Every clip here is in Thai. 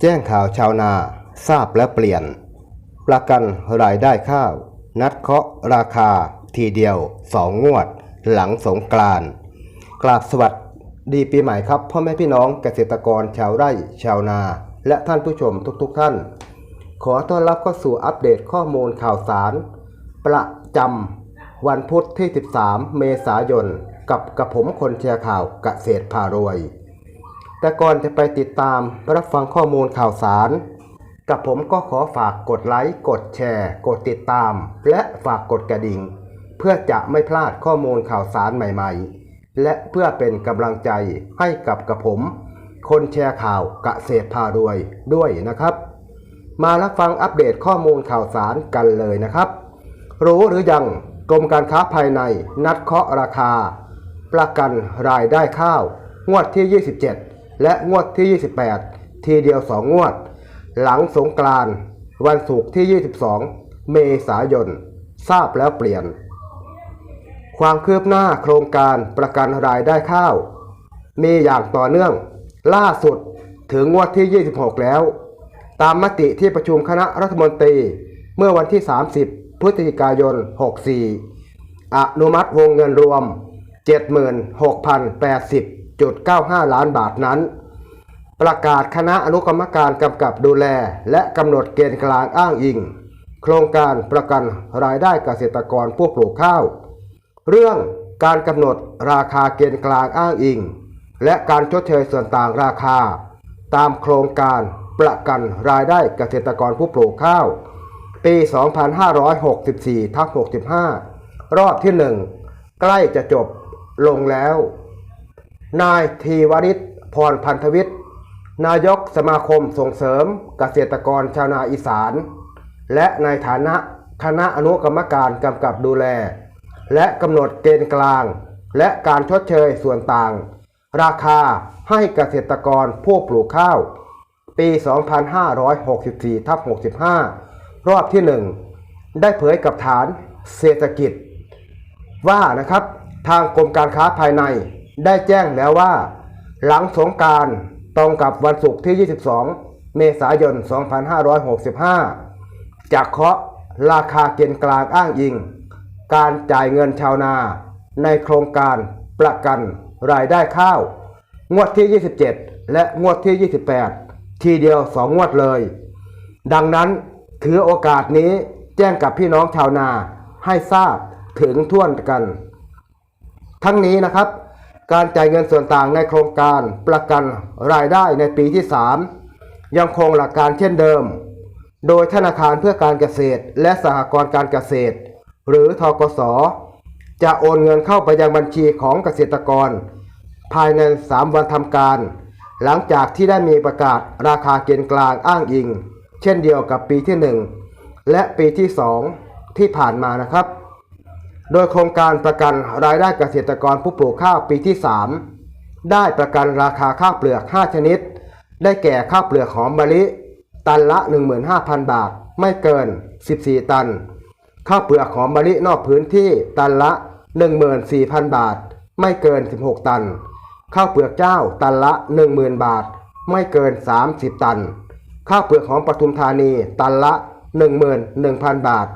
แจ้งข่าวชาวนาทราบและเปลี่ยน ประกันรายได้ข้าว นัดเคาะราคาทีเดียวสองงวด หลังสงกรานกราบสวัสดีปีใหม่ครับพ่อแม่พี่น้องเกษตรกรชาวไร่ชาวนา และท่านผู้ชมทุกๆทท่าน ขอต้อนรับเข้าสู่อัปเดตข้อมูลข่าวสาร ประจำวันพุธที่ 13 เมษายน กับกระผมคนแชร์ข่าวเกษตรพารวย แต่ก่อนจะไปติดตามรับฟังข้อมูลข่าวสาร กับผมก็ขอฝากกดไลค์ กดแชร์ กดติดตาม และฝากกดกระดิ่ง เพื่อจะไม่พลาดข้อมูลข่าวสารใหม่ๆ และเพื่อเป็นกำลังใจให้กับกระผม คนแชร์ข่าวกเกษตรพารวยด้วยนะครับ มารับฟังอัปเดตข้อมูลข่าวสารกันเลยนะครับ รู้หรือยังกรมการค้าภายในนัดเคาะราคา ประกันรายได้ข้าว งวดที่ 27 และงวดที่ 28 ทีเดียว 2 งวด หลังสงกรานต์วันศุกร์ที่ 22 เมษายน ทราบแล้วเปลี่ยน ความคืบหน้าโครงการประกันรายได้ข้าว มีอย่างต่อเนื่อง ล่าสุดถึงงวดที่ 26 แล้ว ตามมติที่ประชุมคณะรัฐมนตรีเมื่อวันที่ 30 พฤศจิกายน 64 อนุมัติวงเงินรวม 76,080.95 ล้านบาทนั้น ประกาศคณะอนุกรรมการกำกับดูแล และกำหนดเกณฑ์กลางอ้างอิง โครงการประกันรายได้เกษตรกรผู้ปลูกข้าว เรื่องการกำหนดราคาเกณฑ์กลางอ้างอิง และการชดเชยส่วนต่างราคา ตามโครงการประกันรายได้เกษตรกรผู้ปลูกข้าว ปี 2564ทับ65 รอบที่ 1 ใกล้จะจบลงแล้ว นายทีวริศพรพันธวิทย์ นายกสมาคมส่งเสริมเกษตรกรชาวนาอีสาน และในฐานะคณะอนุกรรมการกำกับดูแล และกำหนดเกณฑ์กลาง และการชดเชยส่วนต่าง ราคาให้เกษตรกรผู้ปลูกข้าว ปี 2564ทับ65 รอบที่ 1 ได้เผยกับฐานเศรษฐกิจ ว่านะครับทางกรมการค้าภายใน ได้แจ้งแล้วว่า หลังสงการตรงกับวันศุกร์ที่ 22 เมษายน 2565 จะเคาะราคาเกณฑ์กลางอ้างอิง การจ่ายเงินชาวนา ในโครงการประกันรายได้ข้าว งวดที่ 27 และงวดที่ 28 ทีเดียว 2 งวดเลย ดังนั้นถือโอกาสนี้แจ้งกับพี่น้องชาวนาให้ทราบถึงท่วนกัน ทั้งนี้นะครับ การจ่ายเงินส่วนต่างในโครงการประกันรายได้ในปีที่ 3 ยังคงหลักการเช่นเดิม โดยธนาคารเพื่อการเกษตร และสหกรณ์การเกษตร หรือทกส จะโอนเงินเข้าไปยังบัญชีของเกษตรกร ภายใน 3 วันทำการ หลังจากที่ได้มีประกาศราคาเกณฑ์กลางอ้างอิง เช่นเดียวกับปีที่ 1 และปีที่ 2 ที่ผ่านมานะครับ โดยโครงการประกันรายได้เกษตรกรผู้ปลูกข้าวปีที่ 3 ได้ประกันราคาข้าวเปลือก 5 ชนิด ได้แก่ข้าวเปลือกหอมมะลิ ตันละ 15,000 บาท ไม่เกิน 14 ตัน ข้าวเปลือกหอมมะลินอกพื้นที่ตันละ 14,000 บาท ไม่เกิน 16 ตัน ข้าวเปลือกเจ้าตันละ 10,000 บาท ไม่เกิน 30 ตัน ข้าวเปลือกหอมปทุมธานีตันละ 11,000 บาท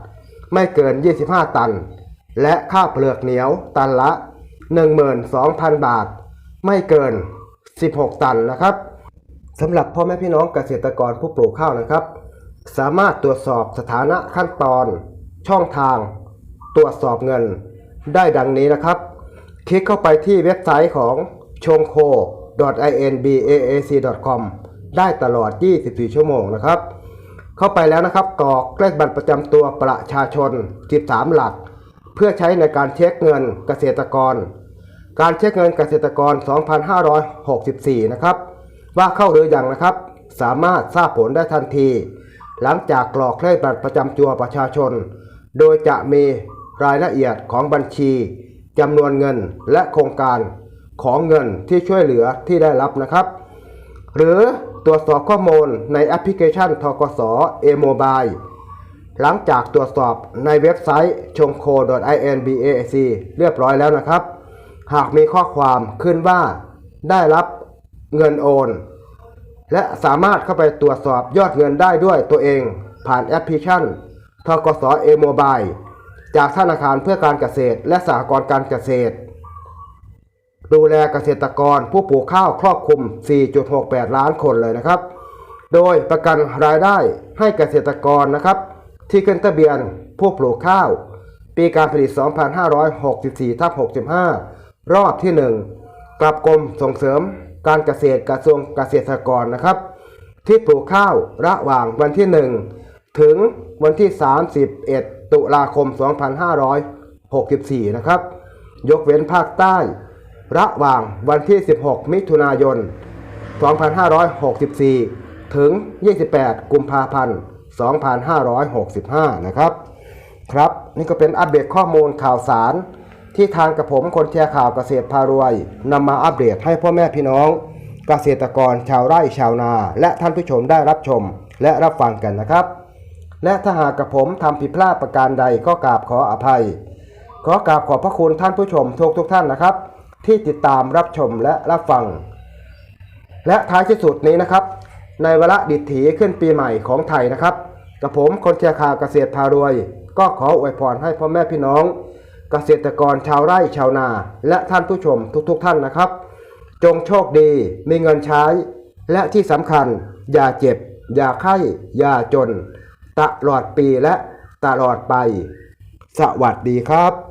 ไม่เกิน 25 ตัน และข้าวเปลือกเหนียวตันละ 12,000 บาท ไม่เกิน 16 ตันนะครับสำหรับพ่อแม่พี่น้องเกษตรกรผู้ปลูกข้าวนะครับ สามารถตรวจสอบสถานะขั้นตอน ช่องทาง ตรวจสอบเงิน ได้ดังนี้นะครับ คลิกเข้าไปที่เว็บไซต์ของ c h o n k o inbaac.com ได้ตลอด 24 ชั่วโมงนะครับ เข้าไปแล้วนะครับกรอกเลขบัตรประจำตัวประชาชน 13 หลัก พื่อใช้ในการเช็คเงินเกษตรกร การเช็คเงินเกษตรกร 2564 นะครับ ว่าเข้าหรือยังนะครับ สามารถทราบผลได้ทันที หลังจากกรอกเลขบัตรประจำตัวประชาชน โดยจะมีรายละเอียดของบัญชีจำนวนเงินและโครงการของเงินที่ช่วยเหลือที่ได้รับนะครับ หรือตรวจสอบข้อมูลในแอปพลิเคชันทกส e-mobile หลังจากตรวจสอบในเว็บไซต์ชงโค .inbac เรียบร้อยแล้วนะครับ หากมีข้อความขึ้นว่าได้รับเงินโอน และสามารถเข้าไปตรวจสอบยอดเงินได้ด้วยตัวเองผ่านแอปพลิเคชันทกสเอโมบายจากธนาคารเพื่อการเกษตร และสหกรณ์การเกษตร ดูแลเกษตรกรผู้ปลูกข้าวครอบคลุม 4.68 ล้านคนเลยนะครับ โดยประกันรายได้ให้เกษตรกรนะครับ ที่ขึ้นทะเบียนผู้ปลูกข้าว ปีการผลิต 2564ทับ65 รอบที่ 1 กลับกรมส่งเสริมการเกษตรกระทรวงเกษตรกรนะครับ ที่ปลูกข้าวระหว่างวันที่ 1 ถึงวันที่ 31 ตุลาคม 2564 นะครับ ยกเว้นภาคใต้ ระหว่างวันที่ 16 มิถุนายน 2564 ถึง 28 กุมภาพันธ์ 2565 นะครับ ครับนี่ก็เป็นอัปเดตข้อมูลข่าวสาร ที่ทางกระผมคนแชร์ข่าวเกษตรพารวยนำมาอัปเดตให้พ่อแม่พี่น้อง เกษตรกรชาวไร่ชาวนา และท่านผู้ชมได้รับชม และรับฟังกันนะครับ และถ้าหากกระผมทำผิดพลาดประการใดก็กราบขออภัย ขอกราบขอบพระคุณท่านผู้ชมทุกทุกท่านนะครับ ที่ติดตามรับชมและรับฟัง และท้ายที่สุดนี้นะครับ ในวาระดิถีขึ้นปีใหม่ของไทยนะครับกับผมคนเชียร์ข่าวเกษตรพารวย ก็ขออวยพรให้พ่อแม่พี่น้อง เกษตรกรชาวไร่ชาวนา และท่านผู้ชมทุกๆทท่านนะครับ จงโชคดีมีเงินใช้ และที่สำคัญ อย่าเจ็บ อย่าไข้อย่าจน ตลอดปีและตลอดไป สวัสดีครับ